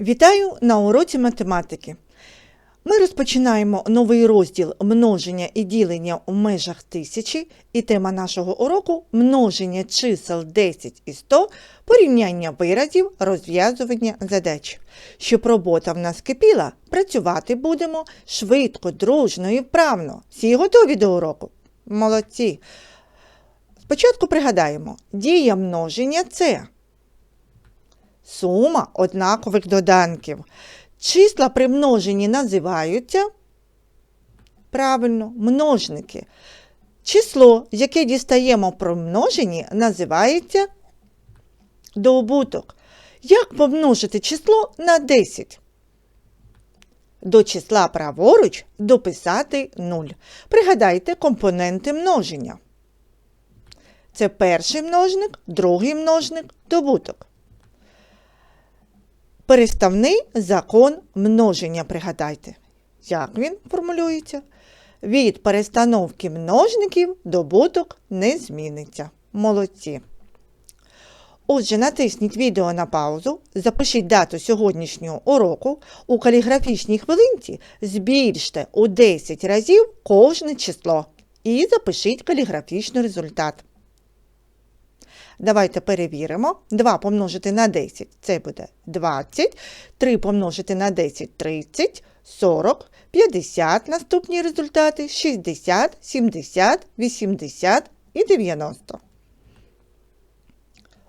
Вітаю на уроці математики. Ми розпочинаємо новий розділ множення і ділення у межах тисячі, і тема нашого уроку множення чисел 10 і 100, порівняння виразів, розв'язування задач. Щоб робота в нас кипіла, працювати будемо швидко, дружно і вправно. Всі готові до уроку? Молодці! Спочатку пригадаємо, дія множення це сума однакових доданків. Числа при множенні називаються правильно, множники. Число, яке дістаємо при множенні, називається добуток. Як помножити число на 10? До числа праворуч дописати 0. Пригадайте компоненти множення. Це перший множник, другий множник, добуток. Переставний закон множення, пригадайте. Як він формулюється? Від перестановки множників добуток не зміниться. Молодці. Отже, натисніть відео на паузу, запишіть дату сьогоднішнього уроку. У каліграфічній хвилинці збільште у 10 разів кожне число і запишіть каліграфічний результат. Давайте перевіримо. 2 помножити на 10 це буде 20, 3 помножити на 10 30, 40, 50 наступні результати 60, 70, 80 і 90.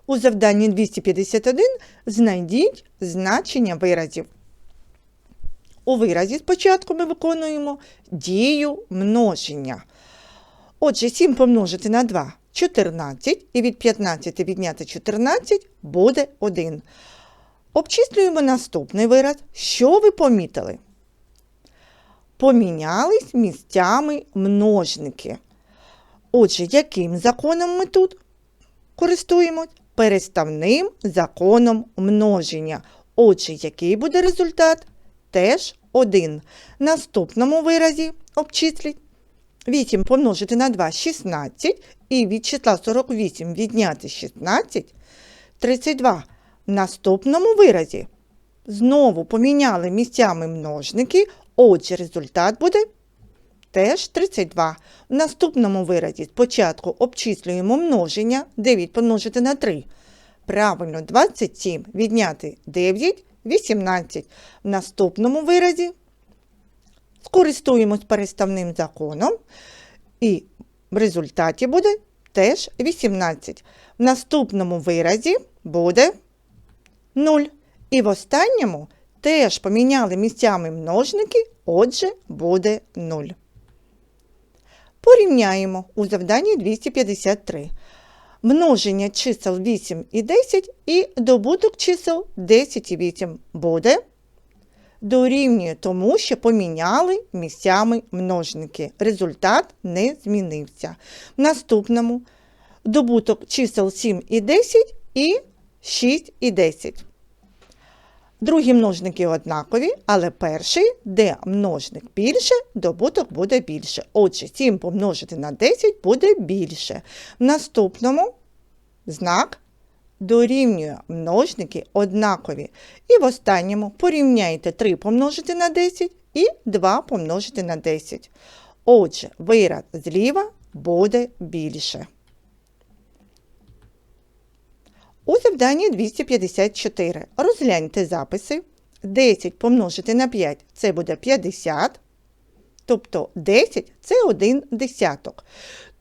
У завданні 251 знайдіть значення виразів. У виразі спочатку ми виконуємо дію множення. Отже, 7 помножити на 2 14 і від 15 відняти 14 буде 1. Обчислюємо наступний вираз. Що ви помітили? Помінялись місцями множники. Отже, яким законом ми тут користуємось? Переставним законом множення. Отже, який буде результат? Теж 1. Наступному виразі обчисліть 8 помножити на 2 16 і від числа 48 відняти 16 32. В наступному виразі знову поміняли місцями множники, отже, результат буде теж 32. В наступному виразі спочатку обчислюємо множення 9 помножити на 3. Правильно, 27 відняти 9 18. В наступному виразі скористуємось переставним законом, і в результаті буде теж 18. В наступному виразі буде 0. І в останньому теж поміняли місцями множники, отже, буде 0. Порівняємо у завданні 253. Множення чисел 8 і 10 і добуток чисел 10 і 8 буде дорівнює тому, що поміняли місцями множники. Результат не змінився. В наступному добуток чисел 7 і 10 і 6 і 10. Другі множники однакові, але перший, де множник більше, добуток буде більше. Отже, 7 помножити на 10 буде більше. В наступному знак дорівнює множники однакові. І в останньому порівняйте 3 помножити на 10 і 2 помножити на 10. Отже, вираз зліва буде більше. У завданні 254 розгляньте записи. 10 помножити на 5 це буде 50. Тобто 10 це 1 десяток.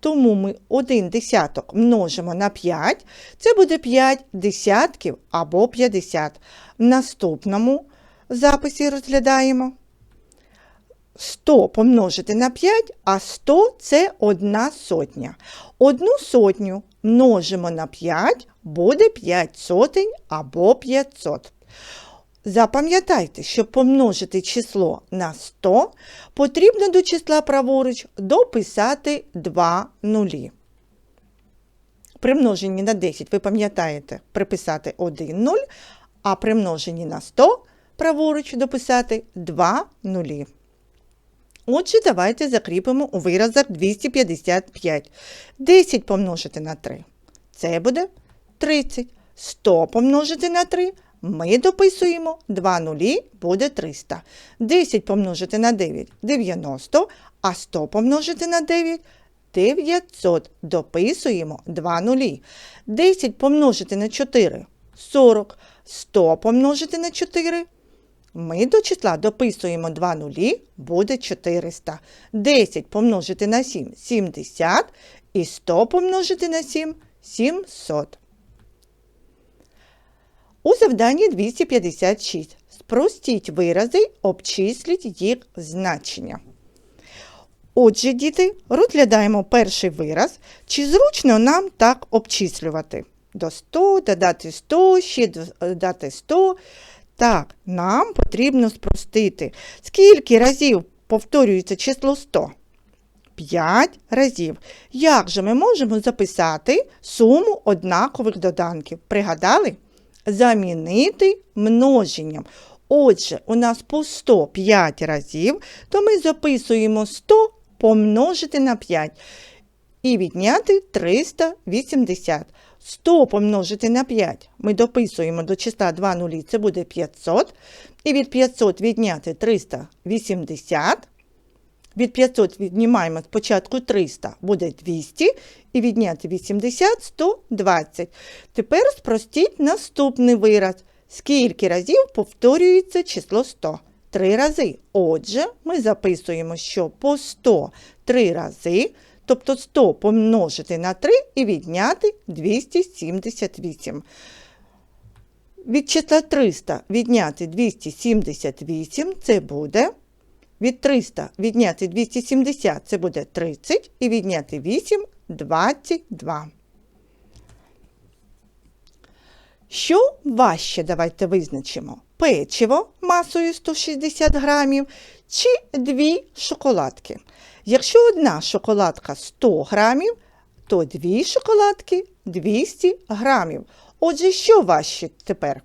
Тому ми 1 десяток множимо на 5, це буде 5 десятків або 50. В наступному записі розглядаємо 100 помножити на 5, а 100 це 1 сотня. Одну сотню множимо на 5, буде 5 сотень або 500. Запам'ятайте, щоб помножити число на 100, потрібно до числа праворуч дописати 2 нулі. При множенні на 10, ви пам'ятаєте, приписати 1 0, а при множенні на 100 праворуч дописати 2 нулі. Отже, давайте закріпимо у виразах 255. 10 помножити на 3. Це буде 30. 100 помножити на 3 ми дописуємо 2 нулі, буде 300. 10 помножити на 9 – 90, а 100 помножити на 9 – 900. Дописуємо 2 нулі. 10 помножити на 4 – 40. 100 помножити на 4 – ми до числа дописуємо 2 нулі, буде 400. 10 помножити на 7 – 70. І 100 помножити на 7 – 700. У завданні 256 спростіть вирази, обчисліть їх значення. Отже, діти, розглядаємо перший вираз. Чи зручно нам так обчислювати? До 100, додати 100, ще додати 100. Так, нам потрібно спростити. Скільки разів повторюється число 100? 5 разів. Як же ми можемо записати суму однакових доданків? Пригадали? Замінити множенням. Отже, у нас по 105 разів, то ми записуємо 100 помножити на 5 і відняти 380. 100 помножити на 5 ми дописуємо до числа 2 нулі, це буде 500. І від 500 відняти 380. Від 500 віднімаємо спочатку 300, буде 200, і відняти 80 – 120. Тепер спростіть наступний вираз. Скільки разів повторюється число 100? Три рази. Отже, ми записуємо, що по 100 три рази, тобто 100 помножити на 3 і відняти 278. Від числа 300 відняти 278 це буде. Від 300 відняти 270 це буде 30 і відняти 8 22. Що важче, давайте визначимо. Печиво масою 160 грамів чи дві шоколадки. Якщо одна шоколадка 100 грамів, то дві шоколадки 200 грамів. Отже, що важче тепер?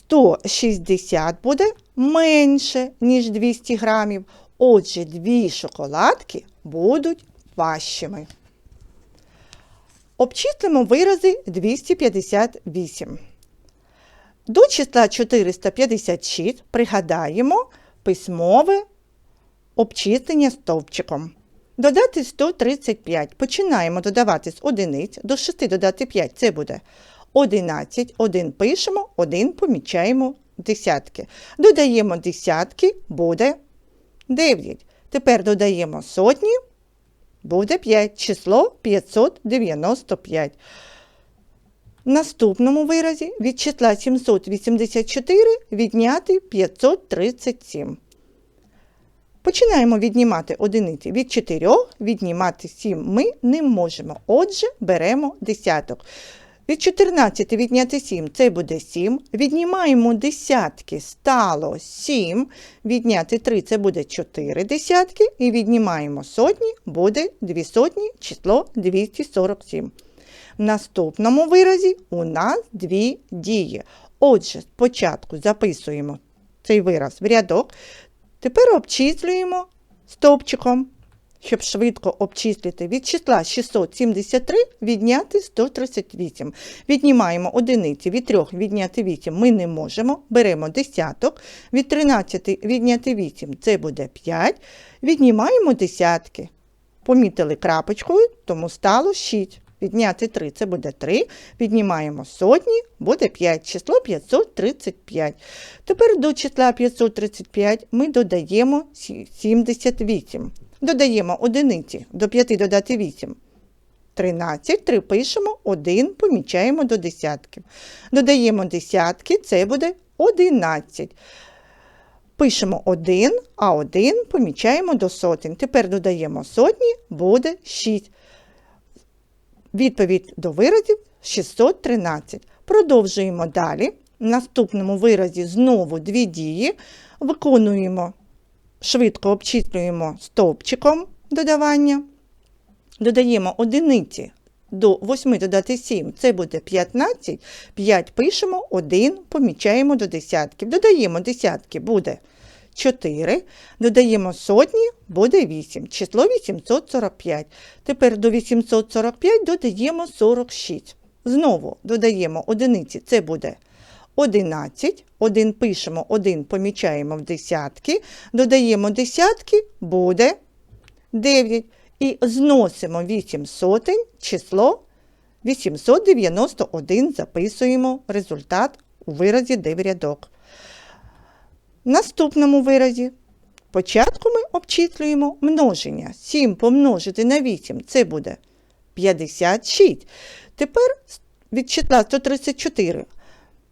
160 буде менше, ніж 200 грамів. Отже, дві шоколадки будуть важчими. Обчислимо вирази 258. До числа 456 пригадаємо письмове обчислення стовпчиком. Додати 135. Починаємо додавати з одиниць. До 6 додати 5 це буде 11. 1 пишемо, 1 помічаємо десятки. Додаємо десятки, буде 9. Тепер додаємо сотні, буде 5. Число 595. В наступному виразі від числа 784 відняти 537. Починаємо віднімати одиниці від 4, віднімати 7 ми не можемо. Отже, беремо десяток. Від 14 відняти 7 це буде 7. Віднімаємо десятки, стало 7. Відняти 3 це буде 4 десятки. І віднімаємо сотні, буде 2 сотні, число 247. В наступному виразі у нас дві дії. Отже, спочатку записуємо цей вираз в рядок. Тепер обчислюємо стовпчиком, щоб швидко обчислити від числа 673 відняти 138. Віднімаємо одиниці, від 3 відняти 8 ми не можемо. Беремо десяток, від 13 відняти 8 це буде 5. Віднімаємо десятки. Помітили крапочкою, тому стало 6. Відняти 3 це буде 3. Віднімаємо сотні, буде 5. Число 535. Тепер до числа 535 ми додаємо 78. Додаємо одиниці. До 5 додати 8. 13, 3 пишемо, 1 помічаємо до десятків. Додаємо десятки, це буде 11. Пишемо 1, а 1 помічаємо до сотень. Тепер додаємо сотні, буде 6. Відповідь до виразів 613. Продовжуємо далі. В наступному виразі знову дві дії. Виконуємо, швидко обчислюємо стовпчиком додавання. Додаємо одиниці до 8 додати 7, це буде 15. 5 пишемо, 1 помічаємо до десятків. Додаємо десятки, буде 4. Додаємо сотні, буде 8. Число 845. Тепер до 845 додаємо 46. Знову додаємо одиниці, це буде 11. 1 пишемо, 1 помічаємо в десятки. Додаємо десятки, буде 9. І зносимо 8 сотень, число 891 записуємо результат у виразі 9 рядок. В наступному виразі спочатку ми обчислюємо множення. 7 помножити на 8 це буде 56. Тепер від числа 134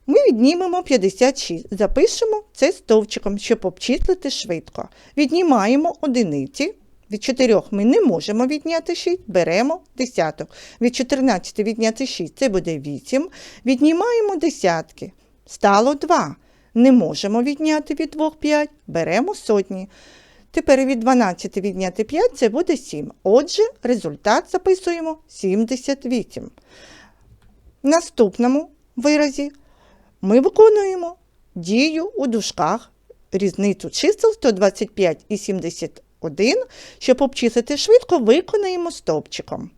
ми віднімемо 56. Запишемо це стовпчиком, щоб обчислити швидко. Віднімаємо одиниці. Від 4 ми не можемо відняти 6, беремо десяток. Від 14 відняти 6 це буде 8. Віднімаємо десятки. Стало 2. Не можемо відняти від 2 5, беремо сотні. Тепер від 12 відняти 5 це буде 7. Отже, результат записуємо 78. В наступному виразі ми виконуємо дію у дужках різницю чисел 125 і 71. Щоб обчислити швидко, виконаємо стовпчиком.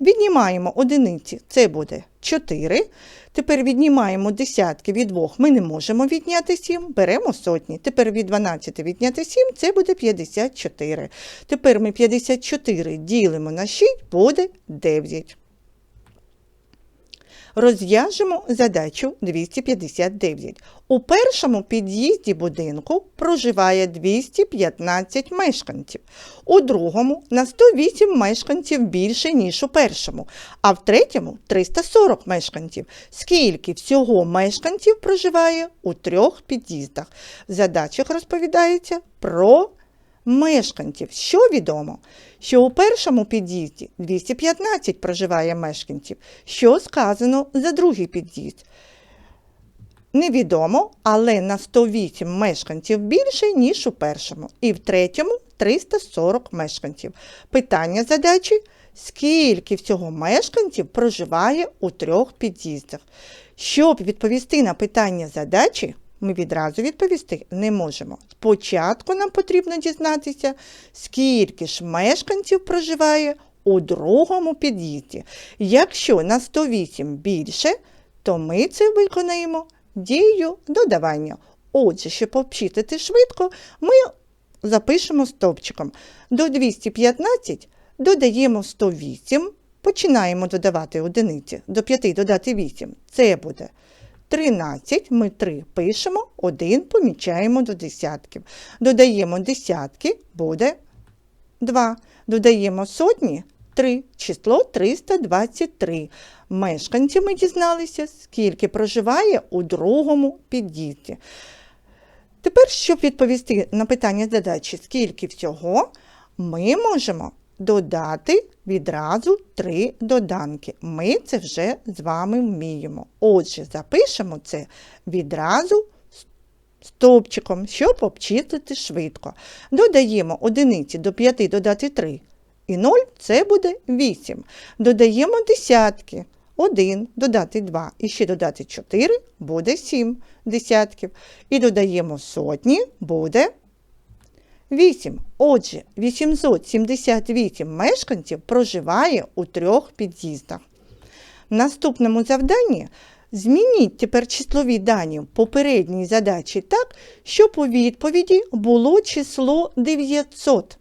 Віднімаємо одиниці, це буде 4. Тепер віднімаємо десятки від 2, ми не можемо відняти 7, беремо сотні. Тепер від 12 відняти 7, це буде 54. Тепер ми 54 ділимо на 6, буде 9. Розв'яжемо задачу 259. У першому під'їзді будинку проживає 215 мешканців, у другому на 108 мешканців більше, ніж у першому, а в третьому 340 мешканців. Скільки всього мешканців проживає у трьох під'їздах? В задачах розповідається про мешканців. Що відомо? Що у першому під'їзді 215 проживає мешканців. Що сказано за другий під'їзд? Невідомо, але на 108 мешканців більше, ніж у першому. І в третьому 340 мешканців. Питання задачі: скільки всього мешканців проживає у трьох під'їздах? Щоб відповісти на питання задачі, ми відразу відповісти не можемо. Спочатку нам потрібно дізнатися, скільки ж мешканців проживає у другому під'їзді. Якщо на 108 більше, то ми це виконаємо дією додавання. Отже, щоб обчитати швидко, ми запишемо стовпчиком. До 215 додаємо 108, починаємо додавати одиниці. До 5 додати 8. Це буде 13, ми 3 пишемо, 1 помічаємо до десятків. Додаємо десятки, буде 2. Додаємо сотні 3, число 323. Мешканці ми дізналися, скільки проживає у другому під'їзді. Тепер, щоб відповісти на питання задачі, скільки всього, ми можемо додати відразу три доданки. Ми це вже з вами вміємо. Отже, запишемо це відразу стовпчиком, щоб обчислити швидко. Додаємо одиниці до 5 додати 3 і 0 це буде 8. Додаємо десятки. 1 додати 2 і ще додати 4 буде 7 десятків. І додаємо сотні буде 8. Отже, 878 мешканців проживає у трьох під'їздах. В наступному завданні змініть тепер числові дані в попередній задачі так, щоб у відповіді було число 900.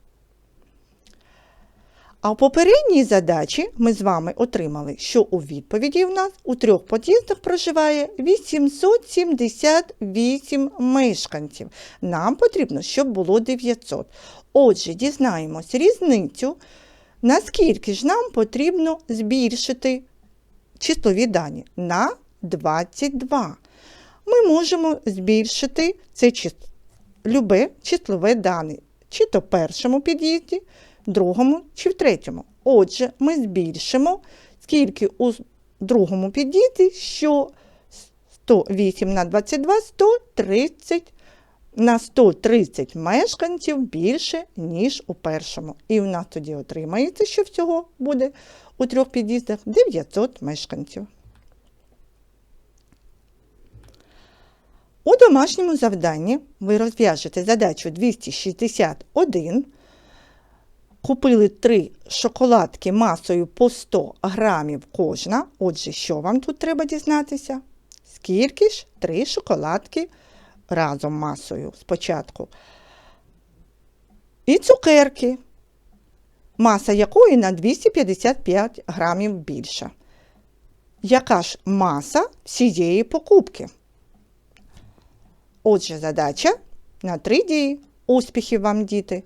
А в попередній задачі ми з вами отримали, що у відповіді в нас у трьох під'їздах проживає 878 мешканців. Нам потрібно, щоб було 900. Отже, дізнаємось різницю, наскільки ж нам потрібно збільшити числові дані на 22. Ми можемо збільшити це число, любе числове дане, чи то першому під'їзді другому чи в третьому. Отже, ми збільшимо, скільки у другому підійти, що 108 на 22 130 на 130 мешканців більше, ніж у першому. І в нас тоді отримається, що всього буде у трьох під'їздах 900 мешканців. У домашньому завданні ви розв'яжете задачу 261. Купили три шоколадки масою по 100 грамів кожна. Отже, що вам тут треба дізнатися? Скільки ж? Три шоколадки разом масою спочатку. І цукерки, маса якої на 255 грамів більша. Яка ж маса всієї покупки? Отже, задача на три дії. Успіхів вам, діти!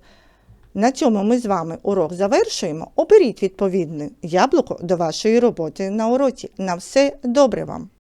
На цьому ми з вами урок завершуємо. Оберіть відповідне яблуко до вашої роботи на уроці. На все добре вам!